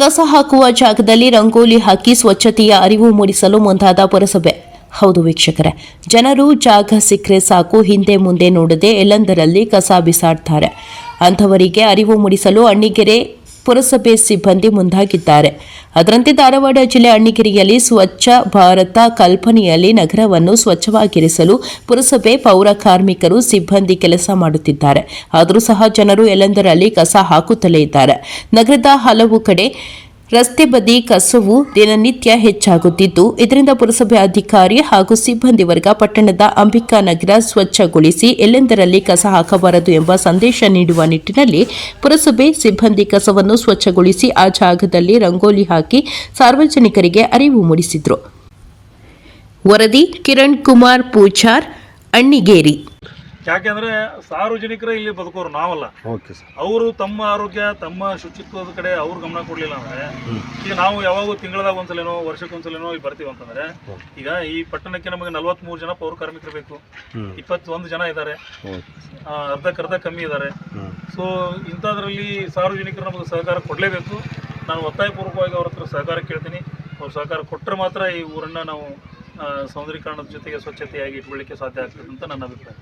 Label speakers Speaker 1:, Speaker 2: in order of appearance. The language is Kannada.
Speaker 1: ಕಸ ಹಾಕುವ ಜಾಗದಲ್ಲಿ ರಂಗೋಲಿ ಹಾಕಿ ಸ್ವಚ್ಛತೆಯ ಅರಿವು ಮೂಡಿಸಲು ಮುಂದಾದ ಪುರಸಭೆ. ಹೌದು ವೀಕ್ಷಕರೇ, ಜನರು ಜಾಗ ಸಿಕ್ಕರೆ ಸಾಕು, ಹಿಂದೆ ಮುಂದೆ ನೋಡದೆ ಎಲ್ಲಂದರಲ್ಲಿ ಕಸ ಬಿಸಾಡ್ತಾರೆ. ಅಂಥವರಿಗೆ ಅರಿವು ಮೂಡಿಸಲು ಅಣ್ಣಿಗೆರೆ ಪುರಸಭೆ ಸಿಬ್ಬಂದಿ ಮುಂದಾಗಿದ್ದಾರೆ. ಅದರಂತೆ ಧಾರವಾಡ ಜಿಲ್ಲೆ ಅಣ್ಣಿಗಿರಿಯಲ್ಲಿ ಸ್ವಚ್ಛ ಭಾರತ ಕಲ್ಪನೆಯಲ್ಲಿ ನಗರವನ್ನು ಸ್ವಚ್ಛವಾಗಿರಿಸಲು ಪುರಸಭೆ ಪೌರ ಕಾರ್ಮಿಕರು ಸಿಬ್ಬಂದಿ ಕೆಲಸ ಮಾಡುತ್ತಿದ್ದಾರೆ. ಆದರೂ ಸಹ ಜನರು ಎಲ್ಲೆಂದರಲ್ಲಿ ಕಸ ಹಾಕುತ್ತಲೇ ಇದ್ದಾರೆ. ನಗರದ ಹಲವು ಕಡೆ ರಸ್ತೆ ಬದಿ ಕಸವು ದಿನನಿತ್ಯ ಹೆಚ್ಚಾಗುತ್ತಿದ್ದು, ಇದರಿಂದ ಪುರಸಭೆ ಅಧಿಕಾರಿ ಹಾಗೂ ಸಿಬ್ಬಂದಿ ವರ್ಗ ಪಟ್ಟಣದ ಅಂಬಿಕಾ ನಗರ ಸ್ವಚ್ಛಗೊಳಿಸಿ ಎಲ್ಲೆಂದರಲ್ಲಿ ಕಸ ಹಾಕಬಾರದು ಎಂಬ ಸಂದೇಶ ನೀಡುವ ನಿಟ್ಟಿನಲ್ಲಿ ಪುರಸಭೆ ಸಿಬ್ಬಂದಿ ಕಸವನ್ನು ಸ್ವಚ್ಛಗೊಳಿಸಿ ಆ ಜಾಗದಲ್ಲಿ ರಂಗೋಲಿ ಹಾಕಿ ಸಾರ್ವಜನಿಕರಿಗೆ ಅರಿವು ಮೂಡಿಸಿದರು. ವರದಿ ಕಿರಣ್ ಕುಮಾರ್ ಪೂಜಾರ್, ಅಣ್ಣಿಗೇರಿ.
Speaker 2: ಯಾಕೆಂದ್ರೆ ಸಾರ್ವಜನಿಕರೇ ಇಲ್ಲಿ ಬದುಕೋರು ನಾವಲ್ಲ.
Speaker 3: ಓಕೆ ಸರ್
Speaker 2: ಅವರು ತಮ್ಮ ಆರೋಗ್ಯ ತಮ್ಮ ಶುಚಿತ್ವದ ಕಡೆ ಅವ್ರು ಗಮನ ಕೊಡ್ಲಿಲ್ಲ ಅಂದ್ರೆ ಈಗ ನಾವು ಯಾವಾಗ ತಿಂಗಳದಾಗ ಒಂದ್ಸಲೇನೋ ವರ್ಷಕ್ಕೊಂದ್ಸಲೇನೋ ಇಲ್ಲಿ ಬರ್ತೀವಿ ಅಂತಂದ್ರೆ ಈಗ ಈ ಪಟ್ಟಣಕ್ಕೆ ನಮಗೆ ನಲವತ್ಮೂರು ಜನ ಪೌರ ಕಾರ್ಮಿಕರು ಬೇಕು. ಇಪ್ಪತ್ತೊಂದು ಜನ ಇದ್ದಾರೆ. ಅರ್ಧಕ್ಕರ್ಧ ಕಮ್ಮಿ ಇದ್ದಾರೆ. ಸೊ ಇಂಥದ್ರಲ್ಲಿ ಸಾರ್ವಜನಿಕರು ನಮಗೆ ಸಹಕಾರ ಕೊಡಲೇಬೇಕು. ನಾನು ಒತ್ತಾಯಪೂರ್ವಕವಾಗಿ ಅವ್ರ ಹತ್ರ ಸಹಕಾರ ಕೇಳ್ತೀನಿ. ಅವ್ರು ಸಹಕಾರ ಕೊಟ್ಟರೆ ಮಾತ್ರ ಈ ಊರನ್ನ ನಾವು ಸೌಂದರ್ಯೀಕರಣದ ಜೊತೆಗೆ ಸ್ವಚ್ಛತೆಯಾಗಿ ಇಟ್ಕೊಳ್ಳಿಕ್ಕೆ ಸಾಧ್ಯ ಆಗ್ತದೆ ಅಂತ ನನ್ನ ಅಭಿಪ್ರಾಯ.